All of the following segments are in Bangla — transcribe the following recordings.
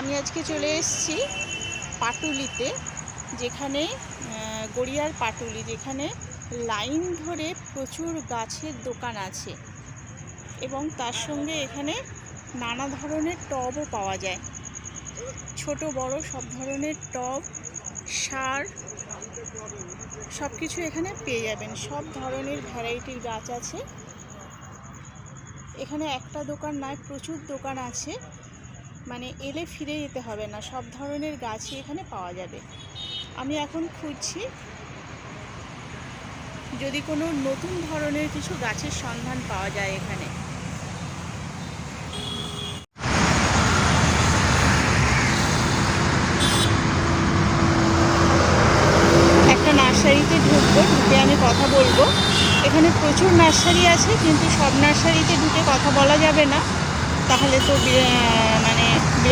আমি আজকে চলে এসেছি পাটুলিতে, যেখানে গড়িয়ার পাটুলি, যেখানে লাইন ধরে প্রচুর গাছের দোকান আছে এবং তার সঙ্গে এখানে নানা ধরনের টবও পাওয়া যায়। ছোট, বড়, সব ধরনের টব, সার সব কিছু এখানে পেয়ে যাবেন। সব ধরনের ভ্যারাইটির গাছ আছে। এখানে একটা দোকান নয়, প্রচুর দোকান আছে। মানে এলে ফিরে যেতে হবে না, সব ধরনের গাছই এখানে পাওয়া যাবে। আমি এখন খুঁজছি যদি কোনো নতুন ধরনের কিছু গাছের সন্ধান পাওয়া যায় এখানে। একটা নার্সারিতে ঢুকবো, ঢুকে আমি কথা বলব। এখানে প্রচুর নার্সারি আছে, কিন্তু সব নার্সারিতে ঢুকে কথা বলা যাবে না। তাহলে তো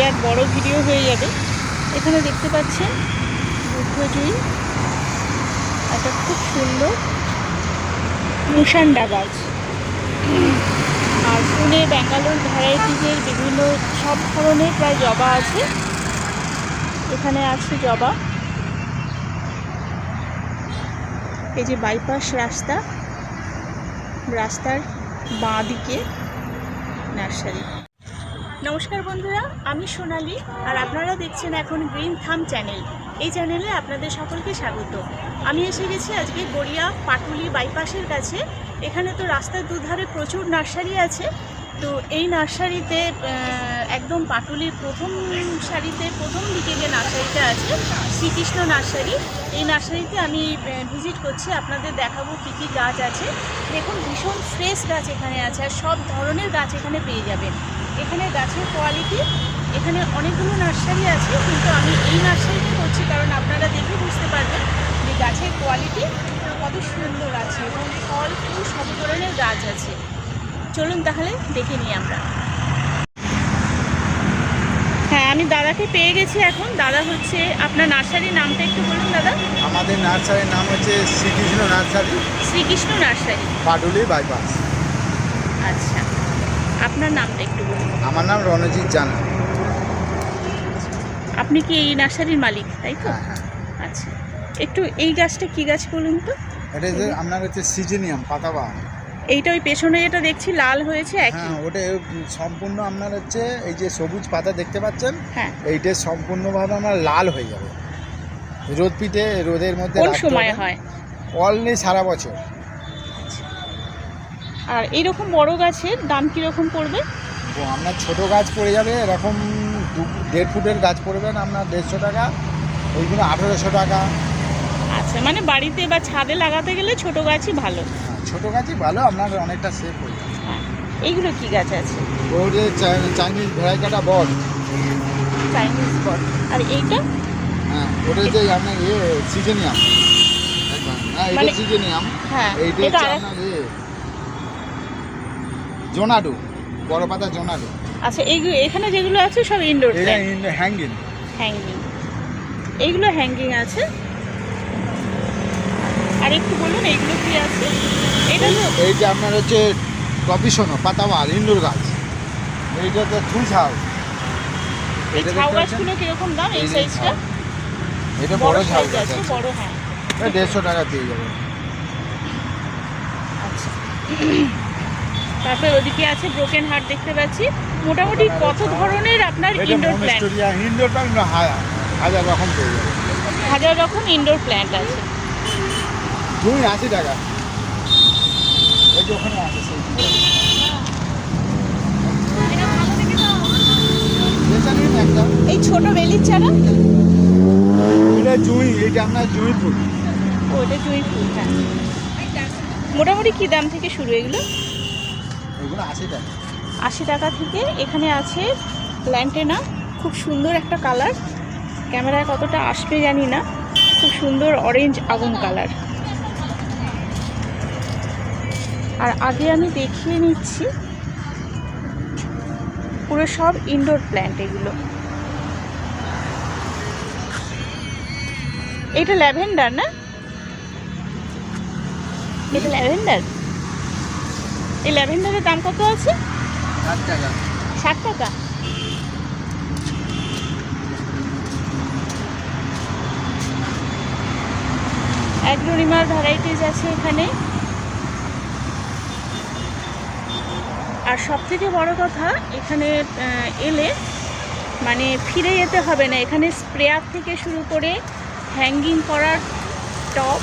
মানে বড় ভিডিও হয়ে যাবে। এখানে দেখতে পাচ্ছেন বুদ্ধজুই। একটা খুব সুন্দর মুসান্ডা গাছ আর পুনে ব্যাঙ্গালোর ভ্যারাইটিজের বিভিন্ন সব ধরনের প্রায় জবা আছে। এখানে আছে জবা। এই যে বাইপাস রাস্তা, রাস্তার বাঁ দিকে নার্সারি। নমস্কার বন্ধুরা, আমি সোনালি আর আপনারা দেখছেন এখন গ্রিন থাম চ্যানেল। এই চ্যানেলে আপনাদের সকলকে স্বাগত। আমি এসে গেছি আজকে গড়িয়া পাটুলি বাইপাসের কাছে। এখানে তো রাস্তার দুধারে প্রচুর নার্সারি আছে। তো এই নার্সারিতে একদম পাটুলির প্রথম সারিতে, প্রথম দিকে যে নার্সারিটা আছে, শ্রীকৃষ্ণ নার্সারি। এই নার্সারিতে আমি ভিজিট করছি। আপনাদের দেখাবো কী কী গাছ আছে। দেখুন, ভীষণ ফ্রেশ গাছ এখানে আছে আর সব ধরনের গাছ এখানে পেয়ে যাবেন। এখানে গাছের কোয়ালিটি এখানে অনেকগুলো নার্সারি আছে কিন্তু আমি এই নার্সারিতে করছি কারণ আপনারা দেখে বুঝতে পারবেন যে গাছের কোয়ালিটি কত সুন্দর আছে এবং ফল ফুল সব ধরনের গাছ আছে। চলুন তাহলে দেখে নিই আমরা। হ্যাঁ আমি দাদাকে পেয়ে গেছি এখন। দাদা হচ্ছে আপনার নার্সারির নামটা একটু বলুন দাদা। আমাদের নার্সারির নাম হচ্ছে Shrikrishna nursery Shrikrishna nursery Patuli bypass আচ্ছা। আপনার নামটা একটু বলুন। আমার নাম রণজিৎ জানা। আপনি কি এই নার্সারির মালিক তাই তো? হ্যাঁ হ্যাঁ। আচ্ছা। একটু এই গাছটা কি গাছ বলুন তো? এটা যে আপনার হচ্ছে সিজেনিয়াম পাতাবাহার। এইটা ওই পেছনে যেটা দেখছি লাল হয়েছে একই। হ্যাঁ ওটা সম্পূর্ণ আপনার হচ্ছে এই যে সবুজ পাতা দেখতে পাচ্ছেন হ্যাঁ। এইটা সম্পূর্ণভাবে আমার লাল হয়ে যাবে। রোদ পিঠে রোদের মধ্যে কোন সময় হয়? ফল নেই সারা বছর। আর এইরকম বড় গাছের দাম কীরকম পড়বে? আপনার ছোট গাছ পড়ে যাবে এরকম দু দেড় ফুটের গাছ পড়বেন আপনার দেড়শো টাকা ওইগুলো আঠেরোশো টাকা। আচ্ছা মানে বাড়িতে বা ছাদে লাগাতে গেলে ছোট গাছই ভালো। হ্যাঁ, ছোট গাছই ভালো আপনার অনেকটা সেফ হয়ে যাবে। হ্যাঁ এইগুলো কি গাছ আছে? ওর যে চাই- চাইনিজ ভ্যারাইটিটা বল। চাইনিজ বট আর এইটা? হ্যাঁ ওটা যে আপনার ইয়ে সিজেনিয়াম। হ্যাঁ এটা এটা আপনার জোনাডু বড় পাতা জোনাডু। আচ্ছা এইগুলো এখানে যেগুলো আছে সব ইনডোর এটা হ্যাঙ্গিং হ্যাঙ্গিং এইগুলো হ্যাঙ্গিং আছে। আর একটু বলুন এইগুলো কি আছে? এটা এই যে আপনার হচ্ছে কফি সোনো পাতাওয়াল ইন্দুর গাছ। এইটা তো ফুল ঝাউ। এই? গাছগুলো কীরকম দাম? এই এই সাইজটা এটা বড় ঝাউ গাছ বড় হ্যাঁ। দেড়শো টাকা পেয়ে যাবে আচ্ছা। তারপরে ওদিকে আছে ব্রোকেন হার্ট দেখতে পাচ্ছি। মোটামুটি কত ধরনের আপনার ইনডোর প্ল্যান্ট ইনডোর প্ল্যান্ট হাজার হাজার রকম হাজার রকম ইনডোর প্ল্যান্ট আছে। দুই আশি টাকা। এই যে ওখানে আছে সেই বেচা নিন একটা। এই ছোট বেলির চারা? এটা জুঁই এইটা আপনার জুঁই ফুল। ও এটা জুঁই ফুল হ্যাঁ। মোটামুটি কি দাম থেকে শুরু এগুলো? আশি টাকা। আশি টাকা থেকে এখানে আছে প্ল্যান্টেনা খুব সুন্দর একটা কালার ক্যামেরায় কতটা আসবে জানি না। খুব সুন্দর অরেঞ্জ আগুন কালার আর আগে আমি দেখিয়ে নিচ্ছি, পুরো সব ইনডোর প্ল্যান্ট এগুলো। এটা ল্যাভেন্ডার না? এটা ল্যাভেন্ডার? এই ল্যাভেন্ডারের দাম কত আছে? ষাট টাকা। ষাট টাকা? অ্যাগ্রোনিমার ভ্যারাইটিস আছে এখানে। আর সব থেকে বড় কথা এখানে এলে মানে ফিরে যেতে হবে না। এখানে স্প্রেয়ার থেকে শুরু করে হ্যাঙ্গিং করার টপ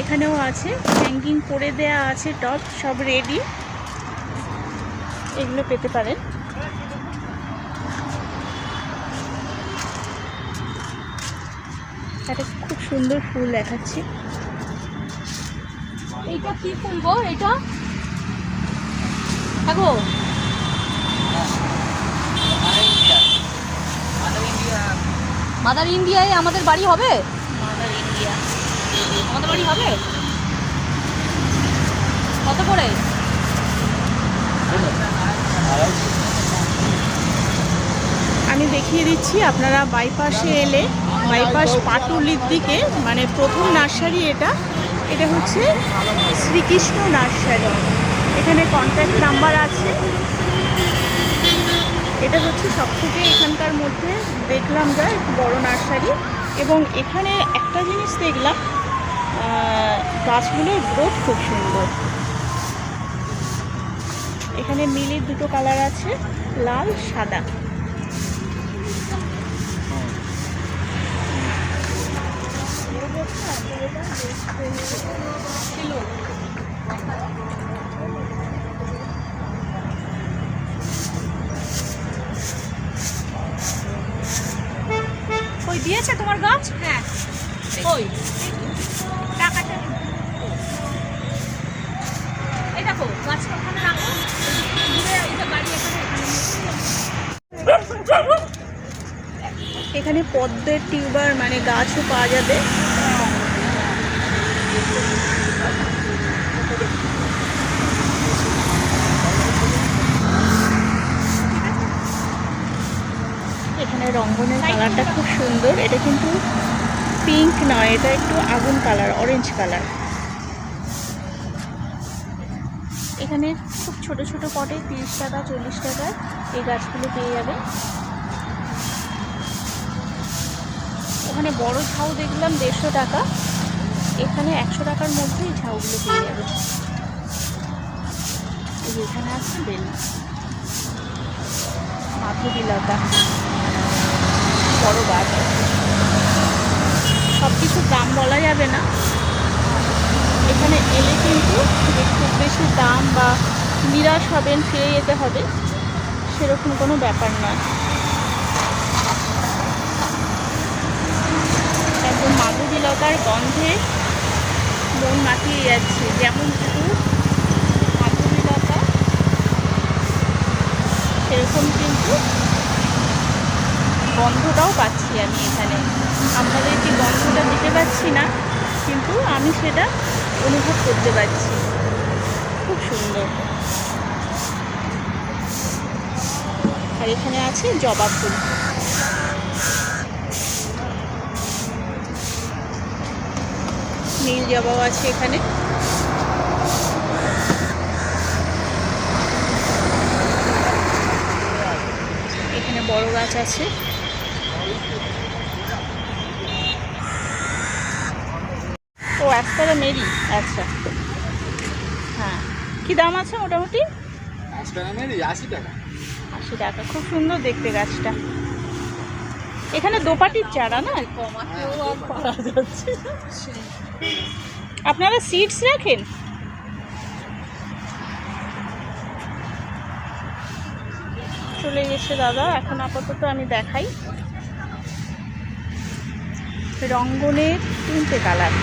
এখানেও আছে। হ্যাঙ্গিং করে দেয়া আছে টপ সব রেডি এগুলো পেতে পারেন। একটা খুব সুন্দর ফুল দেখাচ্ছি। এইটা কি ফুল গো? এটা হ্যাঁ মাদার ইন্ডিয়ায় আমাদের বাড়ি হবে? আমাদের বাড়ি হবে? কত আমি দেখিয়ে দিচ্ছি, আপনারা বাইপাসে এলে, বাইপাস পাটুলির দিকে মানে প্রথম নার্সারি এটা এটা হচ্ছে শ্রীকৃষ্ণ নার্সারি। এখানে কন্ট্যাক্ট নাম্বার আছে। এটা হচ্ছে সবথেকে এখানকার মধ্যে দেখলাম যা, বড় নার্সারি। এবং এখানে একটা জিনিস দেখলাম গাছগুলোর গ্রোথ খুব সুন্দর। এখানে মিলির দুটো কালার আছে, লাল, সাদা। ওই দিয়েছে তোমার গাছ? হ্যাঁ। ওই টাকাটা এই দেখো গাছটা ওখানে রাখো। দূরে এই যে এখানে এখানে পদ্মের টিউবার মানে গাছও পাওয়া যাবে। এখানে রঙ্গনের কালারটা খুব সুন্দর। এটা কিন্তু পিঙ্ক নয়, এটা একটু আগুন কালার অরেঞ্জ কালার এখানে খুব ছোট ছোট পটে তিরিশ টাকা, চল্লিশ টাকায় এই গাছগুলো পেয়ে যাবে। ওখানে বড় ঝাউ দেখলাম দেড়শো টাকা। এখানে একশো টাকার মধ্যেই ঝাউগুলো পেয়ে যাবে। এই এখানে আছে বেল। মাধবীলতা বড় গাছ। সব কিছু দাম বলা যাবে না। এখানে এলে কিন্তু খুব বেশি দাম বা নিরাশ হবেন, ফিরে যেতে হবে, সেরকম কোনো ব্যাপার নয়। একদম মাধুরীলতার গন্ধে মন মাতিয়ে যাচ্ছে, যেমন শুধু মাধুরীলতা, সেরকম কিন্তু গন্ধটাও পাচ্ছি আমি এখানে। আপনাদেরকে গন্ধটা দিতে পারছি না, কিন্তু আমি সেটা অনুভব করতে পারছি। খুব সুন্দর। আর এখানে আছে জবা ফুল। নীল জবাও আছে এখানে। এখানে বড় গাছ আছে। ও মেরি আচ্ছা হ্যাঁ। কি দাম আছে মোটামুটি? আশি টাকা। আশি টাকা খুব সুন্দর দেখতে গাছটা। এখানে দোপাটির চারা না? যাচ্ছে না। আপনারা সিডস রাখেন? চলে গেছে দাদা এখন আপাতত আমি দেখাই। রঙ্গনের তিনটে কালার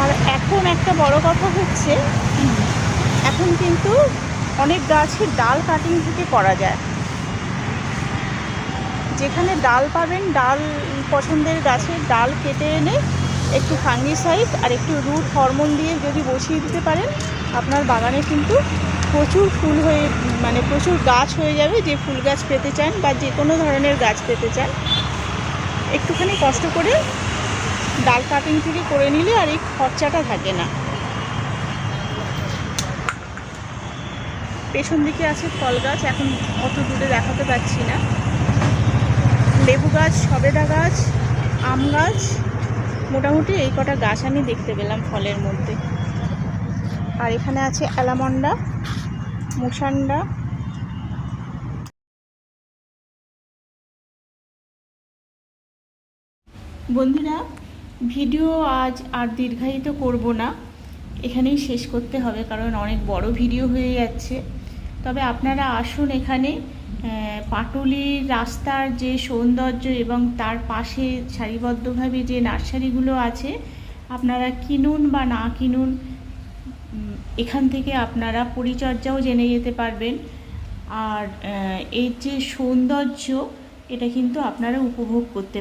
আর এখন একটা বড় কথা হচ্ছে, এখন কিন্তু অনেক গাছের ডাল কাটিং থেকে করা যায়। যেখানে ডাল পাবেন, ডাল পছন্দের গাছের ডাল কেটে এনে একটু ফাঙ্গিসাইড আর একটু রুট হরমোন দিয়ে যদি বসিয়ে দিতে পারেন, আপনার বাগানে কিন্তু প্রচুর ফুল হয়ে মানে প্রচুর গাছ হয়ে যাবে যে ফুল গাছ পেতে চান বা যে কোনো ধরনের গাছ পেতে চান। একটুখানি কষ্ট করে ডাল কাটিং থেকে করে নিলে আর এই খরচাটা থাকে না। পেছন দিকে আছে ফল গাছ, এখন অত দূরে দেখাতে পাচ্ছি না। লেবু গাছ, সবেদা গাছ, আম গাছ, মোটামুটি এই কটা গাছ আমি দেখতে পেলাম ফলের মধ্যে। আর এখানে আছে অ্যালামন্ডা, মুসান্ডা। বন্ধুরা ভিডিও আজ আর দীর্ঘায়িত করব না। এখানেই শেষ করতে হবে, কারণ অনেক বড় ভিডিও হয়ে যাচ্ছে। তবে আপনারা আসুন এখানে পাটুলির রাস্তার যে সৌন্দর্য এবং তার পাশে সারিবদ্ধভাবে যে নার্সারিগুলো আছে, আপনারা কিনুন বা না কিনুন এখান থেকে আপনারা পরিচর্যাও জেনে যেতে পারবেন। আর এর যে সৌন্দর্য, এটা কিন্তু আপনারা উপভোগ করতে